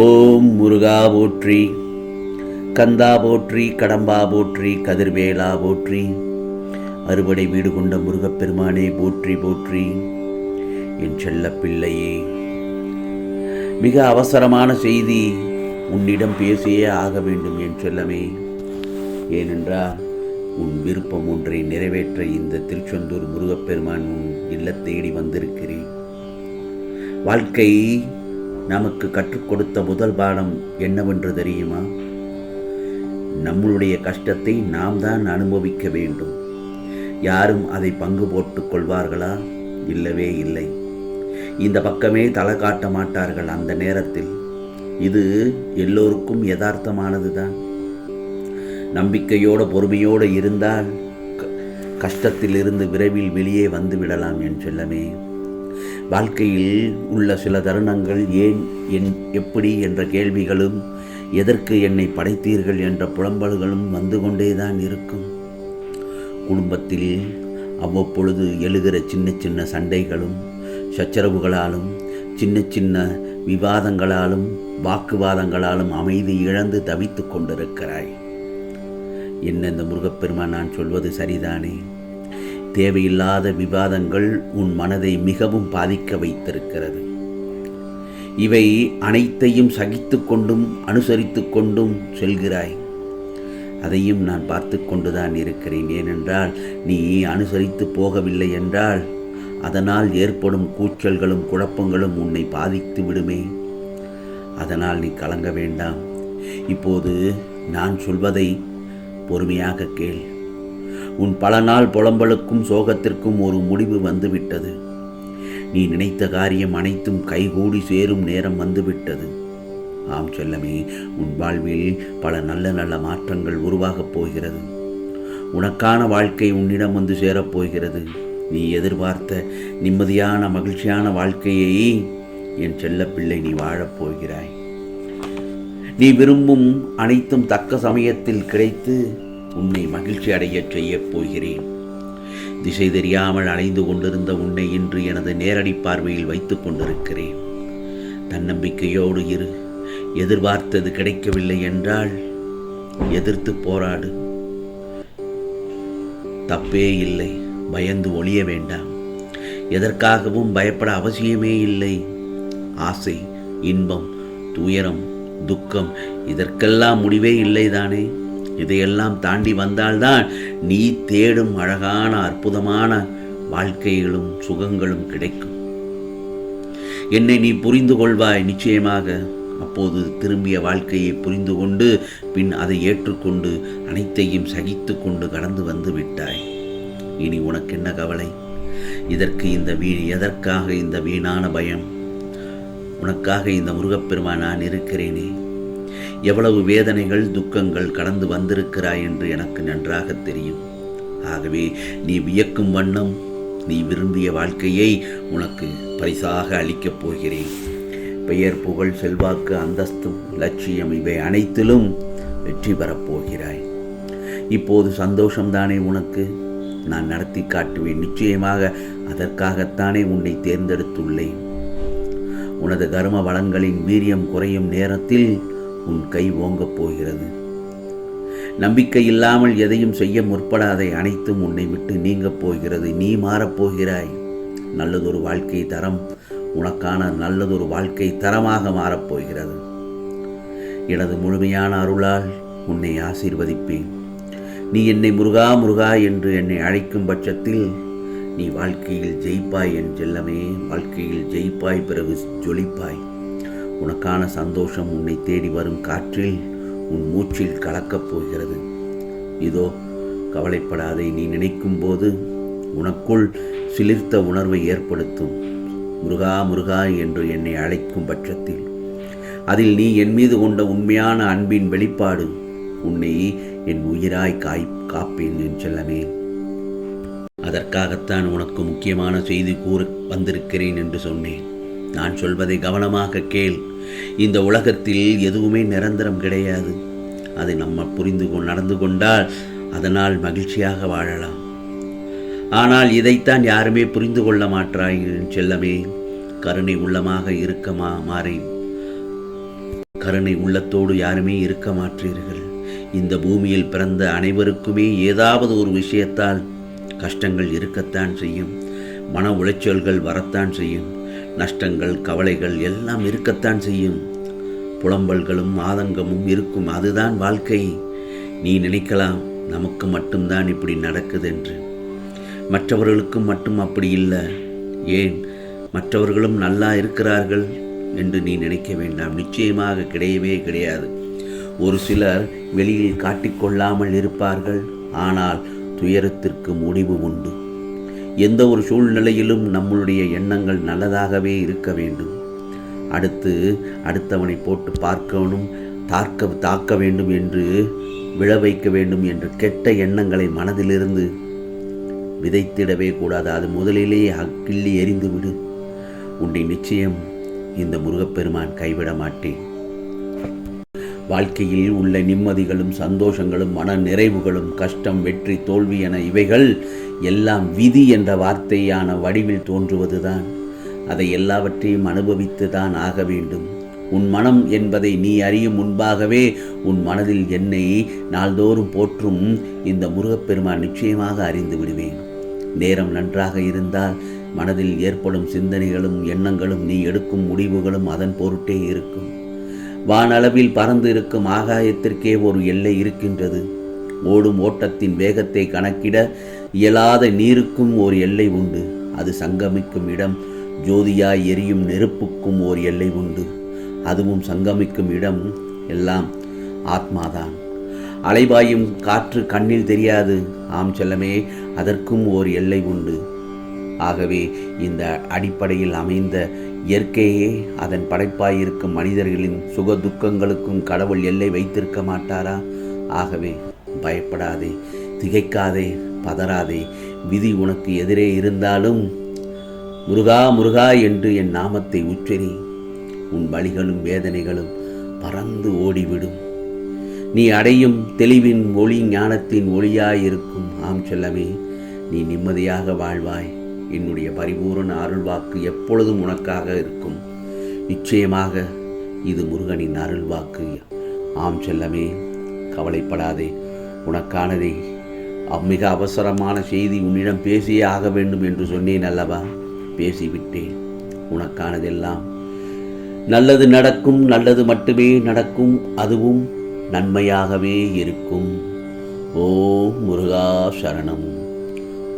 ஓம் முருகா போற்றி கந்தா போற்றி கடம்பா போற்றி கதிர்வேலா போற்றி அறுபடை வீடு கொண்ட முருகப்பெருமானே போற்றி போற்றி. என் செல்ல பிள்ளையே மிக அவசரமான செய்தி உன்னிடம் பேசியே ஆக வேண்டும் என் செல்லமே. ஏனென்றால் உன் விருப்பம் ஒன்றை நிறைவேற்ற இந்த திருச்செந்தூர் முருகப்பெருமான் உன் இல்லத் தேடி வந்திருக்கிறேன். வாழ்க்கை நமக்கு கற்றுக் கொடுத்த முதல் பாடம் என்னவென்று தெரியுமா? நம்மளுடைய கஷ்டத்தை நாம் தான் அனுபவிக்க வேண்டும். யாரும் அதை பங்கு போட்டுக் கொள்வார்களா? இல்லவே இல்லை. இந்த பக்கமே தலை காட்ட மாட்டார்கள் அந்த நேரத்தில். இது எல்லோருக்கும் யதார்த்தமானது தான் நம்பிக்கையோட பொறுமையோடு இருந்தால் கஷ்டத்திலிருந்து விரைவில் வெளியே வந்து விடலாம் என் செல்லமே. வாழ்க்கையில் உள்ள சில தருணங்கள் ஏன் என் எப்படி என்ற கேள்விகளும் எதற்கு என்னை படைத்தீர்கள் என்ற புலம்பல்களும் வந்து கொண்டேதான் இருக்கும். குடும்பத்தில் அவ்வப்பொழுது எழுகிற சின்ன சின்ன சண்டைகளும் சச்சரவுகளாலும் சின்ன சின்ன விவாதங்களாலும் வாக்குவாதங்களாலும் அமைதி இழந்து தவித்துக் கொண்டிருக்கிறாய். என்ன இந்த முருகப்பெருமான் நான் சொல்வது சரிதானே? தேவையில்லாத விவாதங்கள் உன் மனதை மிகவும் பாதிக்க வைத்திருக்கிறது. இவை அனைத்தையும் சகித்து கொண்டும் அனுசரித்து கொண்டும் செல்கிறாய். அதையும் நான் பார்த்து கொண்டுதான் இருக்கிறேன். ஏனென்றால் நீ அனுசரித்து போகவில்லை என்றால் அதனால் ஏற்படும் கூச்சல்களும் குழப்பங்களும் உன்னை பாதித்து விடுமே. அதனால் நீ கலங்க வேண்டாம். இப்போது நான் சொல்வதை பொறுமையாக கேள். உன் பல நாள் புலம்பலுக்கும் சோகத்திற்கும் ஒரு முடிவு வந்துவிட்டது. நீ நினைத்த காரியம் அனைத்தும் கைகூடி சேரும் நேரம் வந்துவிட்டது. ஆம் செல்லமே உன் வாழ்வில் பல நல்ல நல்ல மாற்றங்கள் உருவாகப் போகிறது. உனக்கான வாழ்க்கை உன்னிடம் வந்து சேரப்போகிறது நீ எதிர்பார்த்த நிம்மதியான மகிழ்ச்சியான வாழ்க்கையை என் செல்லப்பிள்ளை நீ வாழப் போகிறாய். நீ விரும்பும் அனைத்தும் தக்க சமயத்தில் கிடைத்து உன்னை மகிழ்ச்சி அடையச் செய்யப் போகிறேன். திசை தெரியாமல் அலைந்து கொண்டிருந்த உன்னை இன்று எனது நேரடி பார்வையில் வைத்துக் கொண்டிருக்கிறேன். தன்னம்பிக்கையோடு இரு. எதிர்பார்த்தது கிடைக்கவில்லை என்றால் எதிர்த்து போராடு. தப்பே இல்லை. பயந்து ஒளிய வேண்டாம். எதற்காகவும் பயப்பட அவசியமே இல்லை. ஆசை இன்பம் துயரம் துக்கம் இதற்கெல்லாம் முடிவே இல்லைதானே? இதையெல்லாம் தாண்டி வந்தால்தான் நீ தேடும் அழகான அற்புதமான வாழ்க்கைகளும் சுகங்களும் கிடைக்கும். என்னை நீ புரிந்து கொள்வாய் நிச்சயமாக. அப்போது திரும்பிய வாழ்க்கையை புரிந்து கொண்டு பின் அதை ஏற்றுக்கொண்டு அனைத்தையும் சகித்து கொண்டு கடந்து வந்து விட்டாய். இனி உனக்கு என்ன கவலை? இதற்கு இந்த வீ எதற்காக இந்த வீணான பயம்? உனக்காக இந்த முருகப்பெருமா நான் இருக்கிறேனே. எவ்வளவு வேதனைகள் துக்கங்கள் கடந்து வந்திருக்கிறாய் என்று எனக்கு நன்றாக தெரியும். ஆகவே நீ வியக்கும் வண்ணம் நீ விரும்பிய வாழ்க்கையை உனக்கு பரிசாக அளிக்கப் போகிறேன். பெயர் புகழ் செல்வாக்கு அந்தஸ்து லட்சியம் இவை அனைத்திலும் வெற்றி பெறப் போகிறாய். இப்போது சந்தோஷம்தானே உனக்கு? நான் நடத்தி காட்டுவேன். நிச்சயமாக அதற்காகத்தானே உன்னை தேர்ந்தெடுத்துள்ளேன். உனது கர்ம வளங்களின் வீரியம் குறையும் நேரத்தில் உன் கை ஓங்கப் போகிறது. நம்பிக்கை இல்லாமல் எதையும் செய்ய முற்படாதை அனைத்தும் உன்னை விட்டு நீங்கப் போகிறது. நீ மாறப்போகிறாய் நல்லதொரு வாழ்க்கை தரம் உனக்கான நல்லதொரு வாழ்க்கை தரமாக மாறப்போகிறது எனது முழுமையான அருளால் உன்னை ஆசீர்வதிப்பேன். நீ என்னை முருகா முருகா என்று என்னை அழைக்கும் பட்சத்தில் நீ வாழ்க்கையில் ஜெயிப்பாய் என் செல்லமே. வாழ்க்கையில் ஜெயிப்பாய் பிறகு ஜொலிப்பாய். உனக்கான சந்தோஷம் உன்னை தேடி வரும் காற்றில் உன் மூச்சில் கலக்கப் போகிறது. இதோ கவலைப்படாதே நீ நினைக்கும் போது உனக்குள் சிலிர்த்த உணர்வை ஏற்படுத்தும். முருகா முருகா என்று என்னை அழைக்கும் பட்சத்தில். அதில் நீ என் மீது கொண்ட உண்மையான அன்பின் வெளிப்பாடு உன்னை என் உயிராய் காய் காப்பேன் என் செல்லமே. அதற்காகத்தான் உனக்கு முக்கியமான செய்தி கூற வந்திருக்கிறேன் என்று சொன்னேன். நான் சொல்வதை கவனமாக கேள். இந்த உலகத்தில் எதுவுமே நிரந்தரம் கிடையாது. அதை நம்ம புரிந்து நடந்து கொண்டால் அதனால் மகிழ்ச்சியாக வாழலாம். ஆனால் இதைத்தான் யாருமே புரிந்து கொள்ள மாட்டார்கள். செல்லமே கருணை உள்ளமாக இருக்கமா மாறி. கருணை உள்ளத்தோடு யாருமே இருக்க மாற்றீர்கள் இந்த பூமியில் பிறந்த அனைவருக்குமே ஏதாவது ஒரு விஷயத்தால் கஷ்டங்கள் இருக்கத்தான் செய்யும். மன உளைச்சல்கள் வரத்தான் செய்யும். நஷ்டங்கள் கவலைகள் எல்லாம் இருக்கத்தான் செய்யும். புலம்பல்களும் ஆதங்கமும் இருக்கும் அதுதான் வாழ்க்கை. நீ நினைக்கலாம் நமக்கு மட்டும்தான் இப்படி நடக்குது என்று மற்றவர்களுக்கும் மட்டும் அப்படி இல்லை. ஏன்? மற்றவர்களும் நல்லா இருக்கிறார்கள் என்று நீ நினைக்க வேண்டாம். நிச்சயமாக கிடையவே கிடையாது. ஒரு சிலர் வெளியில் காட்டிக்கொள்ளாமல் இருப்பார்கள். ஆனால் துயரத்திற்கு முடிவு உண்டு. எந்த ஒரு சூழ்நிலையிலும் நம்மளுடைய எண்ணங்கள் நல்லதாகவே இருக்க வேண்டும். அடுத்து அடுத்தவனை போட்டு பார்க்கணும் தாக்க தாக்க வேண்டும் என்று விழ வைக்க வேண்டும் என்று கெட்ட எண்ணங்களை மனதிலிருந்து விதைத்திடவே கூடாது. அது முதலிலேயே கிள்ளி எறிந்துவிடு உன்னை நிச்சயம் இந்த முருகப்பெருமான் கைவிட மாட்டேன். வாழ்க்கையில் உள்ள நிம்மதிகளும் சந்தோஷங்களும் மன நிறைவுகளும் கஷ்டம் வெற்றி தோல்வி என இவைகள் எல்லாம் விதி என்ற வார்த்தையான வடிவில் தோன்றுவதுதான். அதை எல்லாவற்றையும் அனுபவித்து தான் ஆக வேண்டும். உன் மனம் என்பதை நீ அறியும் முன்பாகவே உன் மனதில் என்னை நாள்தோறும் போற்றும் இந்த முருகப்பெருமான் நிச்சயமாக அறிந்து விடுவேன். நேரம் நன்றாக இருந்தால் மனதில் ஏற்படும் சிந்தனைகளும் எண்ணங்களும் நீ எடுக்கும் முடிவுகளும் அதன் பொருட்டே இருக்கும். வானளவில் பறந்து இருக்கும் ஆகாயத்திற்கே ஒரு எல்லை இருக்கின்றது. ஓடும் ஓட்டத்தின் வேகத்தை கணக்கிட இயலாத நீருக்கும் ஒரு எல்லை உண்டு. அது சங்கமிக்கும் இடம் ஜோதியாய் எரியும் நெருப்புக்கும் ஓர் எல்லை உண்டு. அதுவும் சங்கமிக்கும் இடம் எல்லாம் ஆத்மாதான். அலைபாயும் காற்று கண்ணில் தெரியாது. ஆம் செல்லமே அதற்கும் ஓர் எல்லை உண்டு. ஆகவே இந்த அடிப்படையில் அமைந்த இயற்கையே அதன் படைப்பாயிருக்கும் மனிதர்களின் சுக துக்கங்களுக்கும் கடவுள் எல்லை வைத்திருக்க மாட்டாரா? ஆகவே பயப்படாதே திகைக்காதே பதறாதே. விதி உனக்கு எதிரே இருந்தாலும் முருகா முருகா என்று என் நாமத்தை உச்சரி. உன் வழிகளும் வேதனைகளும் பறந்து ஓடிவிடும். நீ அடையும் தெளிவின் ஒளி ஞானத்தின் ஒளியாயிருக்கும். ஆம் செல்லமே நீ நிம்மதியாக வாழ்வாய். என்னுடைய பரிபூரண அருள்வாக்கு எப்பொழுதும் உனக்காக இருக்கும். நிச்சயமாக இது முருகனின் அருள்வாக்கு. ஆம் செல்லமே கவலைப்படாதே. உனக்கானதை மிக அவசரமான செய்தி உன்னிடம் பேசியே ஆக வேண்டும் என்று சொன்னேன் அல்லவா? பேசிவிட்டேன். உனக்கானதெல்லாம் நல்லது நடக்கும் நல்லது மட்டுமே நடக்கும் அதுவும் நன்மையாகவே இருக்கும். ஓம் முருகா சரணம்.